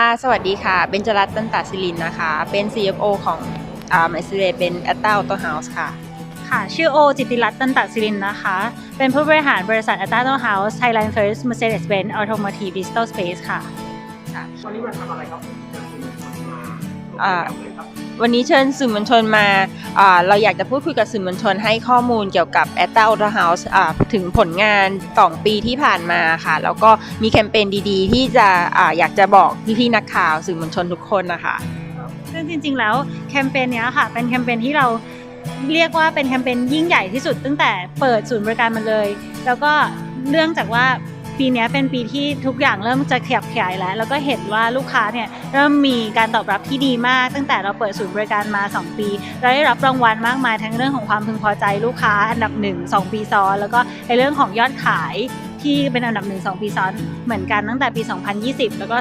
ค่ะสวัสดีค่ะ เบนจรัตน์ตันตาศิลินนะคะ เป็น CFO ของอ่า Mercedes เป็น a t t a Auto House ค่ะ ค่ะ ชื่อโอจิตติรัตน์ตันตศิรินนะคะ เป็นผู้บริหารบริษัท a t a n o House Thailand First Mercedes-Benz Automotive Digital Space ค่ะวันนี้มาทำอะไรครับผมเชิญคุณมาอ่าทำอะไรครับ วันนี้เชิญสื่อมวลชนมา เราอยากจะพูดคุยกับสื่อมวลชนให้ข้อมูลเกี่ยวกับ a t t a Auto House อ่าถึงผลงาน 2 ปีที่ผ่านมาค่ะ แล้วก็มีแคมเปญดีๆ ที่จะออยากจะบอกพี่ๆนักข่าวสื่อมวลชนทุกคนนะคะซึ่งจริง ๆ แล้วแคมเปญนี้ค่ะ เป็นแคมเปญที่เราเรียกว่าเป็นแคมเปญยิ่งใหญ่ที่สุดตั้งแต่เปิดศูนย์บริการมาเลย แล้วก็เรื่องจากว่า ปีนี้เป็นปีที่ทุกอย่างเริ่มจะขยับขยายแล้ว แล้วก็เห็นว่าลูกค้าเนี่ยเริ่มมีการตอบรับที่ดีมาก ตั้งแต่เราเปิดศูนย์บริการมา 2 ปี เราได้รับรางวัลมากมายทั้งเรื่องของความพึงพอใจลูกค้าอันดับ 1 2 ปีซ้อนแล้วก็ในเรื่องของยอดขาย ที่เป็นอันดับ1 2ปีซ้อนเหมือนกันตั้งแต่ปี 2020 แล้วก็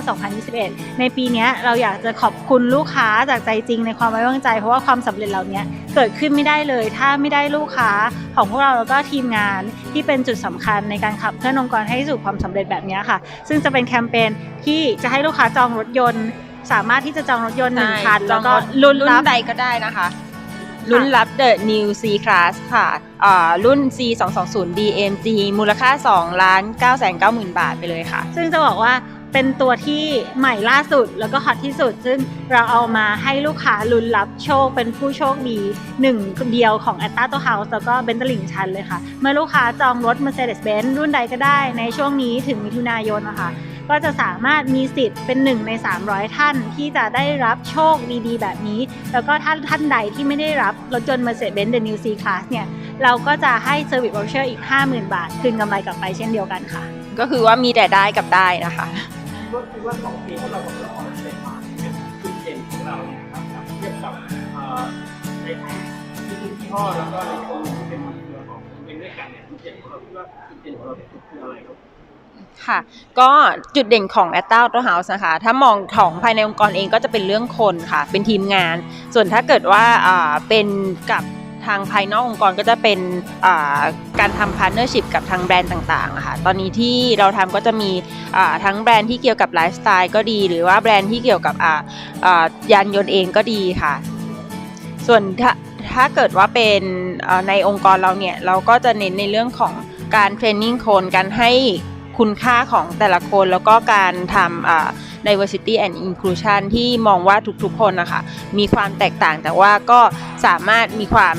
2021 ในปีเนี้ยเราอยากจะขอบคุณลูกค้าจากใจจริงในความไว้วางใจ เพราะว่าความสำเร็จเหล่านี้เกิดขึ้นไม่ได้เลย ถ้าไม่ได้ลูกค้าของพวกเราแล้วก็ทีมงานที่เป็นจุดสำคัญในการขับเคลื่อนองค์กรให้สู่ความสำเร็จแบบเนี้ยค่ะ ซึ่งจะเป็นแคมเปญที่จะให้ลูกค้าจองรถยนต์ สามารถที่จะจองรถยนต์หนึ่งคันจแล้อวงก็รถลุ้นรุ่นรับใดก็ได้นะคะ รุ่นรับ The New C Class ค่ะอ่ารุ่น C 2 2 0 DMG มูลค่า2ล้าน9 9 0 0 0 0 บาทไปเลยค่ะ ซึ่งจะบอกว่าเป็นตัวที่ใหม่ล่าสุดแล้วก็ฮอตที่สุด ซึ่งเราเอามาให้ลูกค้าลุ้นรับโชคเป็นผู้โชคดีหนึ่งเดียวของ a t t a ตัว House แล้วก็เบน t ลิงชันเลยค่ะ เมื่อลูกค้าจองรถ Mercedes-Benz รุ่นใดก็ได้ในช่วงนี้ถึงมิถุนายนนะคะ ก็จะสามารถมีสิทธิ์เป็นหนึ่งใน 300 ท่านที่จะได้รับโชคดีๆ แบบนี้ แล้วก็ถ้าท่านใดที่ไม่ได้รับรถยนต์ Mercedes-Benz The New C Class เนี่ยเราก็จะให้ Service Voucher อีก 50,000 บาท คืนกำไรกลับไปเช่นเดียวกันค่ะ ก็คือว่ามีแต่ได้กับได้นะคะคิดว่าคิดว่าสองปีที่เราบอกเราออกเสร็จมาเนี่ยจุดเด่นของเราเนี่ยนะครับเทียบกับเอ่อในที่ทุกยี่ห้อแล้วก็ในคนที่เป็นเครือของเป็นด้วยกันเนี่ยจุดเด่นของเราคิดว่าจุดเด่นของเราเป็นคืออะไรครับ ค่ะ ก็จุดเด่นของ a t t a Auto House นะคะ ถ้ามองของภายในองค์กรเองก็จะเป็นเรื่องคนค่ะ เป็นทีมงาน ส่วนถ้าเกิดว่าเป็นกับทางภายนอกองค์กรก็จะเป็นการทำพาร์เนอร์ชิพกับทางแบรนด์ต่างๆค่ะ ตอนนี้ที่เราทำก็จะมีทั้งแบรนด์ที่เกี่ยวกับไลฟ์สไตล์ก็ดี หรือว่าแบรนด์ที่เกี่ยวกับยานยนต์เองก็ดีค่ะ ส่วนถ้าถ้าเกิดว่าเป็นในองค์กรเราเนี่ย เราก็จะเน้นในเรื่องของการเทรนนิ่งคน การให้ คุณค่าของแต่ละคนแล้วก็การทำ diversity and inclusion ที่มองว่าทุกๆคนนะคะมีความแตกต่างแต่ว่าก็สามารถมีความ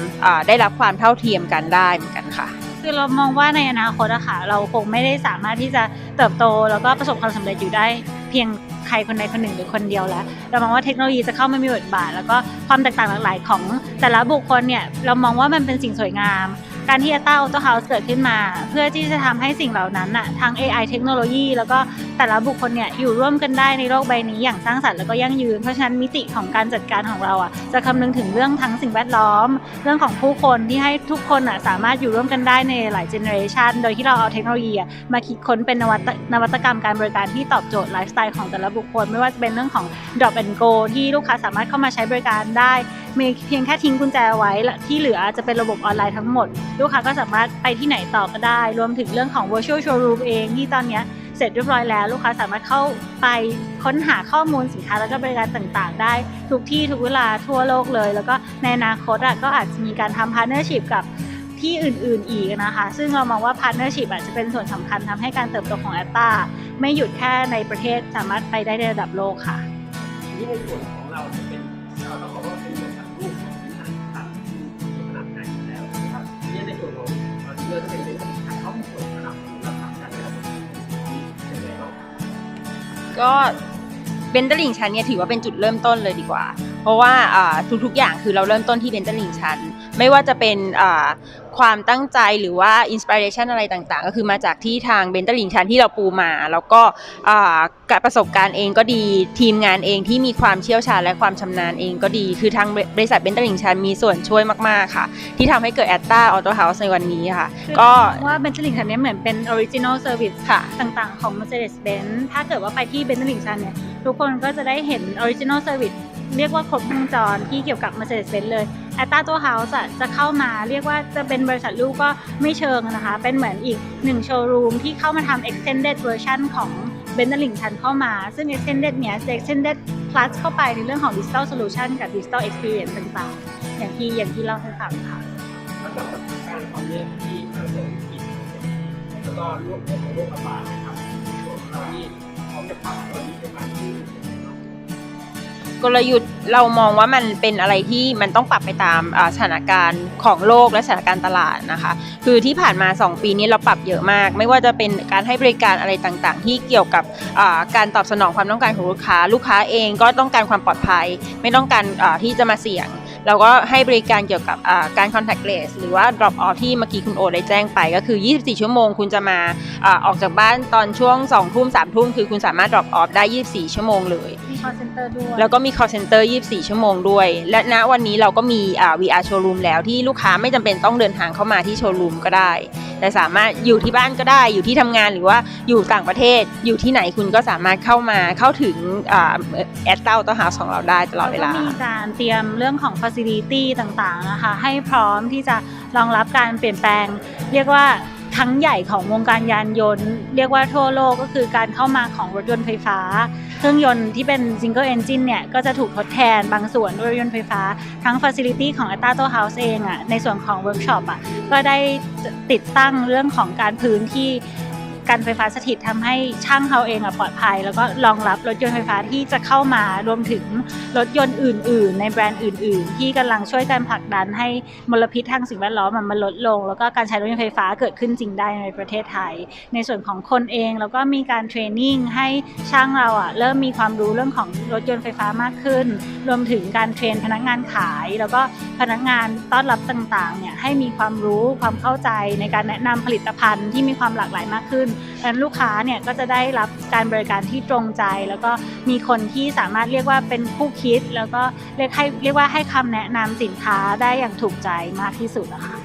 ได้รับความเท่าเทียมกันได้เหมือนกันค่ะคือเรามองว่าในอนาคตอะค่ะเราคงไม่ได้สามารถที่จะเติบโต แล้วก็ประสบความสำเร็จอยู่ได้เพียงใครคนใดคนหนึ่งหรือคนเดียวแล้ว เรามองว่าเทคโนโลยีจะเข้ามามีบทบาท แล้วก็ความแตกต่างหลากหลายของแต่ละบุคคลเนี่ยเรามองว่ามันเป็นสิ่งสวยงาม การที่ a t a Auto House เกิดขึ้นมา เพื่อที่จะทำให้สิ่งเหล่านั้นน่ะทั้ง AI เทคโนโลยี แล้วก็แต่ละบุคคลเนี่ยอยู่ร่วมกันได้ในโลกใบนี้อย่างสร้างสรรค์แล้วก็ยั่งยืน เพราะฉะนั้นมิติของการจัดการของเราอะจะคำนึงถึงเรื่องทั้งสิ่งแวดล้อม เรื่องของผู้คนที่ให้ทุกคนอะสามารถอยู่ร่วมกันได้ในหลายเจเนอเรชันโดยที่เราเอาเทคโนโลยีอะมาคิดค้นเป็นนวัตนวัตกรรมการบริการที่ตอบโจทย์ไลฟ์สไตล์ของแต่ละบุคคล ไม่ว่าจะเป็นเรื่องของ drop and go ที่ลูกค้าสามารถเข้ามาใช้บริการได้ เพียงแค่ทิ้งกุญแจไว้และที่เหลือจะเป็นระบบออนไลน์ทั้งหมด ลูกค้าก็สามารถไปที่ไหนต่อก็ได้ รวมถึงเรื่องของ virtual showroom เองที่ตอนนี้เสร็จเรียบร้อยแล้วลูกค้าสามารถเข้าไปค้นหาข้อมูลสินค้าแล้วก็บริการต่างๆ ได้ทุกที่ทุกเวลาทั่วโลกเลย แล้วก็ในอนาคตก็อาจจะมีการทำ partnership กับที่อื่นๆอีกนะคะ ซึ่งเรามองว่า partnership อาจจะเป็นส่วนสำคัญทำให้การเติบโตของแอตตาไม่หยุดแค่ในประเทศสามารถไปได้ในระดับโลกค่ะทีนี้ในส่วนของเราเนี่ยเป็นเราต้องบอกว่าเป็นบริษัท ลูกของบริษัทต่างๆที่มีขนาดใหญ่อยู่แล้วนะครับทีนี้ในส่วนของเอ่อที่เราจะเป็นบริษัทขายข้อมูลส่วนระดับระดับการระดับนี้ยังไงบ้างก็เบนเดอร์ลิงชันเนี่ยถือว่าเป็นจุดเริ่มต้นเลยดีกว่า เพราะว่าอ่าทุกๆอย่างคือเราเริ่มต้นที่เบนเ e อร์ลิงชันไม่ว่าจะเป็นอ่าความตั้งใจหรือว่าอินสปิเรชันอะไรต่างๆ ก็คือมาจากที่ทางเบนเ e อร์ลิงชันที่เราปูมา แล้วก็อ่าการประสบการณ์เองก็ดีทีมงานเองที่มีความเชี่ยวชาญและความชำนาญเองก็ดี คือทางบริษัทเบนเ e อร์ลิงชันมีส่วนช่วยมากๆค่ะ ที่ทำให้เกิดแอตตาออโต้เฮาส์ในวันนี้ค่ะ ก็ว่าเบน t ลิงชันเนี่ยเหมือนเป็นออริจินอลเซอร์วิสค่ะต่างๆของ Mercedes-Benz ถ้าเกิดว่าไปที่เบน t ลิงชันเนี่ยทุกคนก็จะได้เห็นออริจินอลเซอร์วิส เรียกว่าครบวงจรที่เกี่ยวกับ Mercedes-Benz เลย a t a ตัว House อะจะเข้ามาเรียกว่าจะเป็นบริษัทลูกก็ไม่เชิงนะคะ เป็นเหมือนอีกหนึ่งโชว์รูมที่เข้ามาทำ extended version ของเบนซ์ลิงชันเข้ามา ซึ่ง extended เนี่ย extended plus เข้าไปในเรื่องของ digital solution กับ digital experience ต่างๆ อย่างที่อย่างที่เล่าให้ฟังค่ะนอกจากสถานการณ์ความเรื่องที่เศรษฐกิจแล้วก็โรคเรื่องของโรคระบาดนะครับส่วนเราที่พร้อมจะปรับตัวนี้เป็นมาที่ กลยุทธ์เรามองว่ามันเป็นอะไรที่มันต้องปรับไปตามสถานการณ์ของโลกและสถานการณ์ตลาดนะคะ คือที่ผ่านมา 2 ปีนี้เราปรับเยอะมาก ไม่ว่าจะเป็นการให้บริการอะไรต่างๆ ที่เกี่ยวกับการตอบสนองความต้องการของลูกค้า ลูกค้าเองก็ต้องการความปลอดภัย ไม่ต้องการที่จะมาเสี่ยง เราก็ให้บริการเกี่ยวกับอ่าการ contactless หรือว่า drop off ที่เมื่อกี้คุณโอได้แจ้งไปก็คือ 24 ชั่วโมงคุณจะมาอาออกจากบ้านตอนช่วง 2 ทุ่ม 3 ทุ่ม คือคุณสามารถ drop off ได้ 24 ชั่วโมงเลย มี call center ด้วย แล้วก็มี call center 24 ชั่วโมงด้วย และณวันนี้เราก็มีอ่า VR showroom แล้วที่ลูกค้าไม่จำเป็นต้องเดินทางเข้ามาที่โชว์รูมก็ได้ แต่สามารถอยู่ที่บ้านก็ได้ อยู่ที่ทำงานหรือว่าอยู่ต่างประเทศ อยู่ที่ไหนคุณก็สามารถเข้ามาเข้าถึงแอดเต้าตัวหาของเราได้ตลอดเวลาก็มีการเตรียมเรื่องของ facility ต่างๆนะคะให้พร้อมที่จะรองรับการเปลี่ยนแปลง เรียกว่าครั้งใหญ่ของวงการยานยนต์ เรียกว่าทั่วโลกก็คือการเข้ามาของรถยนต์ไฟฟ้า เครื่องยนต์ที่เป็น single engine เนี่ย ก็จะถูกทดแทนบางส่วนด้วยรถยนต์ไฟฟ้า ทั้ง facility ของ a t a t o House เองอะ่ะในส่วนของ workshop อะก็ได้ติดตั้งเรื่องของการพื้นที่ การไฟฟ้าสถิตทำให้ช่างเขาเองอปลอดภัย แล้วก็รองรับรถยนต์ไฟฟ้าที่จะเข้ามารวมถึงรถยนต์อื่น ๆ ในแบรนด์อื่น ๆ ที่กำลังช่วยกันผลักดันให้มลพิษทางสิ่งแวดล้อมมันลดลง แล้วก็การใช้รถยนต์ไฟฟ้าเกิดขึ้นจริงได้ในประเทศไทย ในส่วนของคนเองแล้วก็มีการเทรนนิ่งให้ช่างเราอะเริ่มมีความรู้เรื่องของรถยนต์ไฟฟ้ามากขึ้น รวมถึงการเทรนพนักงานขาย แล้วก็พนักงานต้อนรับต่าง ๆ เนี่ยให้มีความรู้ความเข้าใจในการแนะนำผลิตภัณฑ์ที่มีความหลากหลายมากขึ้นดังนั้นลูกค้าเนี่ยก็จะได้รับการบริการที่ตรงใจ แล้วก็มีคนที่สามารถเรียกว่าเป็นผู้คิด แล้วก็เรียกให้เรียกว่าให้คำแนะนำสินค้าได้อย่างถูกใจมากที่สุดอะค่ะ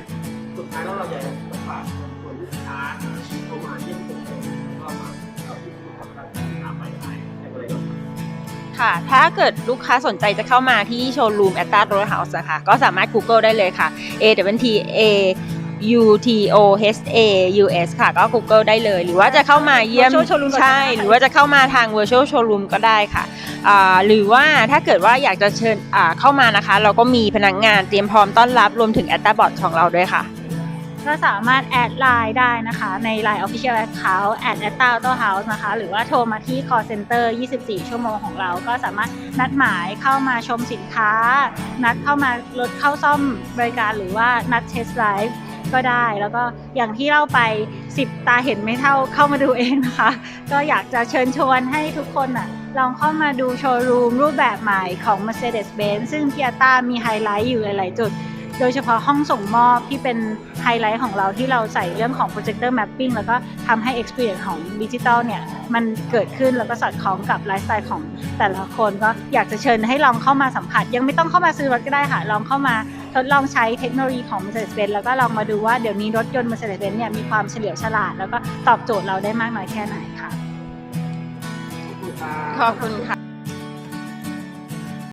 สุดท้ายแล้วเราอยากจะฝากชวนลูกค้าเข้ามาเยี่ยมชมแล้วก็มาเอาที่สุดของการทำไปได้ในบริษัทค่ะ ถ้าเกิดลูกค้าสนใจจะเข้ามาที่โชว์รูมแอตตาโรเฮาส์นะคะ ก็สามารถ Google ได้เลยค่ะ A W T A U T O H A U S ค่ะ ก็ Google ได้เลย หรือว่าจะเข้ามาเยี่ยม Virtual Showroom ใช่ก็ได้หรือว่าจะเข้ามาทาง Virtual Showroom ก็ได้ค่ะอ่าหรือว่าถ้าเกิดว่าอยากจะเชิญอ่าเข้ามานะคะ เราก็มีพนักงานเตรียมพร้อมต้อนรับรวมถึงแอตตาบอทของเราด้วยค่ะ ก็สามารถแอดไลน์ได้นะคะ ใน Line Official Account แอดแอตตาโตเฮาส์นะคะ หรือว่าโทรมาที่ call center 24 ชั่วโมงของเรา ก็สามารถนัดหมายเข้ามาชมสินค้า นัดเข้ามารถเข้าซ่อมบริการหรือว่านัดเทสไ i ฟ์ ก็ได้ แล้วก็อย่างที่เล่าไป 10 ตาเห็นไม่เท่าเข้ามาดูเองนะคะ ก็อยากจะเชิญชวนให้ทุกคนอะลองเข้ามาดูโชว์รูมรูปแบบใหม่ของ Mercedes-Benz ซึ่งพีอาต้ามีไฮไลท์อยู่หลายๆจุด โดยเฉพาะห้องส่งมอบที่เป็นไฮไลท์ของเราที่เราใส่เรื่องของ projector mapping แล้วก็ทำให้ experience ของดิจิ t a ลเนี่ย มันเกิดขึ้นแล้วก็สอดคล้องกับไลฟ์สไตล์ของแต่ละคนก็อยากจะเชิญให้ลองเข้ามาสัมผัส ยังไม่ต้องเข้ามาซื้อรถก็ได้ค่ะ ลองเข้ามา ทดลองใช้เทคโนโลยีของ Mercedes-Benz แล้วก็ลองมาดูว่าเดี๋ยวนี้รถยนต์ Mercedes-Benz เนี่ยมีความเฉลียวฉลาด แล้วก็ตอบโจทย์เราได้มากน้อยแค่ไหนค่ะ ขอบคุณครับขอบคุณค่ะ